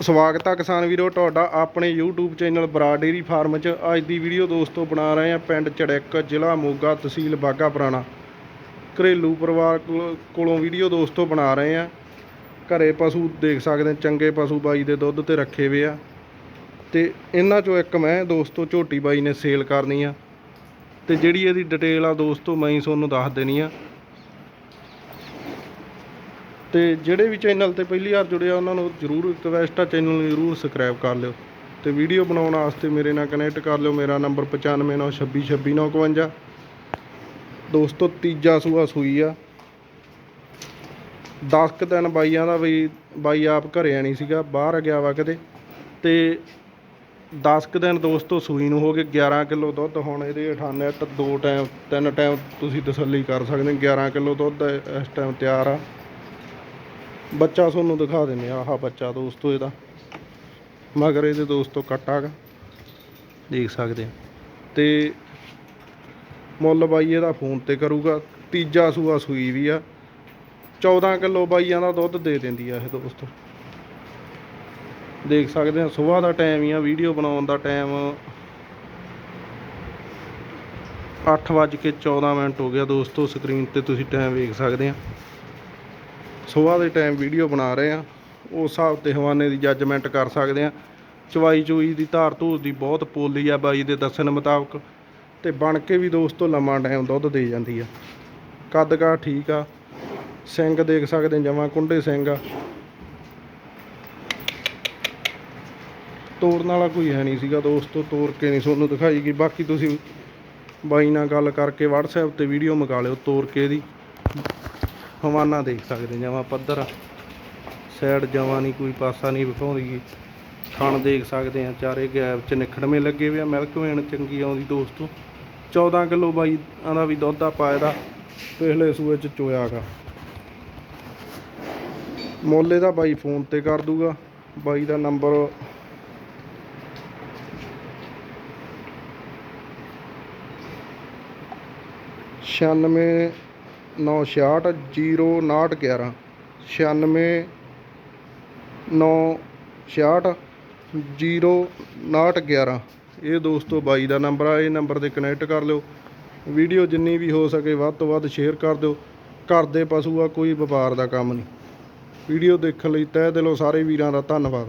ਸਵਾਗਤ ਆ ਕਿਸਾਨ ਵੀਰੋ, ਤੁਹਾਡਾ ਆਪਣੇ YouTube ਚੈਨਲ ਬਰਾ ਡੇਰੀ ਫਾਰਮ 'ਚ। ਅੱਜ ਦੀ ਵੀਡੀਓ ਦੋਸਤੋ ਬਣਾ ਰਹੇ ਹਾਂ ਪਿੰਡ ਚੜੈਕ ਜ਼ਿਲ੍ਹਾ ਮੋਗਾ ਤਹਿਸੀਲ ਬਾਗਾ ਪੁਰਾਣਾ। ਘਰੇਲੂ ਪਰਿਵਾਰ ਕੋਲ- ਕੋਲੋਂ ਵੀਡੀਓ ਦੋਸਤੋ ਬਣਾ ਰਹੇ ਹਾਂ ਘਰੇ ਪਸ਼ੂ ਦੇਖ ਸਕਦੇ ਚੰਗੇ ਪਸ਼ੂ ਬਾਈ ਦੇ ਦੁੱਧ ਤੇ ਰੱਖੇ ਹੋਏ ਆ। ਤੇ ਇਹਨਾਂ ਚੋਂ ਇੱਕ ਮੈਂ, ਦੋਸਤੋ ਝੋਟੀ ਬਾਈ ਨੇ ਸੇਲ ਕਰਨੀ ਆ। ਤੇ ਜਿਹੜੀ ਇਹਦੀ ਡਿਟੇਲ ਆ ਦੋਸਤੋ, ਮੈਂ ਹੀ ਤੁਹਾਨੂੰ ਦੱਸ ਦੇਣੀ ਆ। ਤੇ ਜਿਹੜੇ ਵੀ ਚੈਨਲ ਤੇ ਪਹਿਲੀ ਵਾਰ ਜੁੜੇ ਆ, ਉਹਨਾਂ ਨੂੰ ਜਰੂਰ ਰਿਕਵੈਸਟ ਆ, ਚੈਨਲ ਨੂੰ ਜਰੂਰ ਸਬਸਕ੍ਰਾਈਬ ਕਰ ਲਿਓ। ਤੇ ਵੀਡੀਓ ਬਣਾਉਣ ਵਾਸਤੇ ਮੇਰੇ ਨਾਲ ਕਨੈਕਟ ਕਰ ਲਿਓ। ਮੇਰਾ ਨੰਬਰ 9596262952 ਦੋਸਤੋ, ਤੀਜਾ ਸੂਆ ਸੂਈ ਆ। 10 ਕੁ ਦਿਨ ਬਾਈਆਂ ਦਾ ਵੀ ਬਾਈ ਆਪ ਘਰੇ ਆਣੀ ਸੀਗਾ, ਬਾਹਰ ਗਿਆ ਵਾ ਕਦੇ ਤੇ 10 ਕੁ ਦਿਨ ਦੋਸਤੋ ਸੂਈ ਨੂੰ ਹੋ ਗਏ 11 ਕਿਲੋ ਦੁੱਧ। ਹੁਣ ਇਹਦੇ 98 ਦੋ ਟਾਈਮ ਤਿੰਨ ਟਾਈਮ ਤੁਸੀਂ ਤਸੱਲੀ ਕਰ ਸਕਦੇ ਹੋ 11 ਕਿਲੋ ਦੁੱਧ ਇਸ ਟਾਈਮ ਤਿਆਰ ਆ। ਬੱਚਾ ਤੁਹਾਨੂੰ ਦਿਖਾ ਦਿੰਨੇ ਆ, ਆਹ ਬੱਚਾ ਦੋਸਤੋ ਇਹਦਾ। ਮਗਰ ਇਹਦੇ ਦੋਸਤੋ ਕੱਟਾ ਗਾ। ਦੇਖ ਸਕਦੇ ਆ। ਤੇ ਮੁੱਲ ਬਾਈ ਇਹਦਾ ਫੋਨ ਤੇ ਕਰੂਗਾ, ਤੀਜਾ ਸੂਆ ਸੂਈ ਵੀ ਆ। 14 ਕਿਲੋ ਬਾਈਆਂ ਦਾ ਦੁੱਧ ਦੇ ਦਿੰਦੀ ਆ ਇਹ ਦੋਸਤੋ। ਦੇਖ ਸਕਦੇ ਆ, ਸਵੇਰ ਦਾ ਟਾਈਮ ਹੀ ਆ ਵੀਡੀਓ ਬਣਾਉਣ ਦਾ ਟਾਈਮ 8:14 ਮਿੰਟ ਹੋ ਗਿਆ ਦੋਸਤੋ ਸਕਰੀਨ ਤੇ ਤੁਸੀਂ ਟਾਈਮ ਵੇਖ ਸਕਦੇ ਆ। ਸਵੇਰ ਦੇ ਟਾਈਮ ਵੀਡੀਓ ਬਣਾ ਰਹੇ ਆ ਉਸ ਹਿਸਾਬ ਤੇ ਹਵਾਨੇ ਦੀ ਜੱਜਮੈਂਟ ਕਰ ਸਕਦੇ ਆ ਚਵਾਈ ਚੂਈ ਦੀ ਧਾਰ ਧੂਰ ਦੀ ਬਹੁਤ ਪੋਲੀ ਆ ਬਾਈ ਦੇ ਦੱਸਣ ਮੁਤਾਬਕ। ਤੇ ਬਣ ਕੇ ਵੀ ਦੋਸਤੋ ਲੰਮਾ ਟਾਈਮ ਦੁੱਧ ਦੇ ਜਾਂਦੀ ਆ। ਕੱਦ ਕਾ ਠੀਕ ਆ। ਸਿੰਘ ਦੇਖ ਸਕਦੇ ਜਮਾਂ ਕੁੰਡੇ ਸਿੰਘ ਆ। ਤੋੜਨ ਵਾਲਾ ਕੋਈ ਹੈ ਨਹੀਂ ਸੀਗਾ ਦੋਸਤੋ, ਤੋੜ ਕੇ ਨਹੀਂ ਤੁਹਾਨੂੰ ਦਿਖਾਈ ਗਈ। ਬਾਕੀ ਤੁਸੀਂ ਬਾਈ ਨਾਲ ਗੱਲ ਕਰਕੇ WhatsApp ਤੇ ਵੀਡੀਓ ਮੰਗਾ ਲਿਓ ਤੋੜ ਕੇ ਦੀ। ਹਵਾਨਾ ਦੇਖ ਸਕਦੇ ਜਮਾ ਪੱਧਰ। ਸਾਈਡ ਜਮਾਂ ਨਹੀਂ, ਕੋਈ ਪਾਸਾ ਨਹੀਂ ਵਿਖਾਉਂਦੀ। ਥਣ ਦੇਖ ਸਕਦੇ ਆ ਚਾਰੇ ਗੈਪ ਚ ਨਿਖੜਵੇਂ ਲੱਗੇ ਹੋਏ ਆ। ਮਿਲਕ ਵੇਣ ਚੰਗੀ ਆਉਂਦੀ ਦੋਸਤੋ। 14 ਕਿਲੋ ਬਾਈ ਆਂਦਾ ਵੀ ਦੁੱਧ ਆ ਪਾਇਆ ਦਾ। ਪਿਛਲੇ ਸੂਏ ਚ ਚੋਇਆ ਗਾ। ਮੁੱਲ ਇਹਦਾ ਬਾਈ ਫੋਨ ਤੇ ਕਰ ਦੂਗਾ। ਬਾਈ ਦਾ ਨੰਬਰ ਛਿਆਨਵੇਂ ਨੌ ਛਿਆਹਠ ਜੀਰੋ ਉਨਾਹਠ ਗਿਆਰਾਂ। ਛਿਆਨਵੇਂ ਨੌ ਛਿਆਹਠ ਜੀਰੋ ਉਨਾਹਠ ਗਿਆਰਾਂ। ਇਹ ਦੋਸਤੋ ਬਾਈ ਦਾ ਨੰਬਰ ਆ, ਇਹ ਨੰਬਰ ਤੇ ਕਨੈਕਟ ਕਰ ਲਿਓ। ਵੀਡੀਓ ਜਿੰਨੀ ਵੀ ਹੋ ਸਕੇ ਵੱਧ ਤੋਂ ਵੱਧ ਸ਼ੇਅਰ ਕਰ ਦਿਓ। ਘਰ ਦੇ ਪਸ਼ੂ ਆ, ਕੋਈ ਵਪਾਰ ਦਾ ਕੰਮ ਨਹੀਂ। ਵੀਡੀਓ ਦੇਖਣ ਲਈ ਤਹਿ ਦਿਲੋਂ ਸਾਰੇ ਵੀਰਾਂ ਦਾ ਧੰਨਵਾਦ।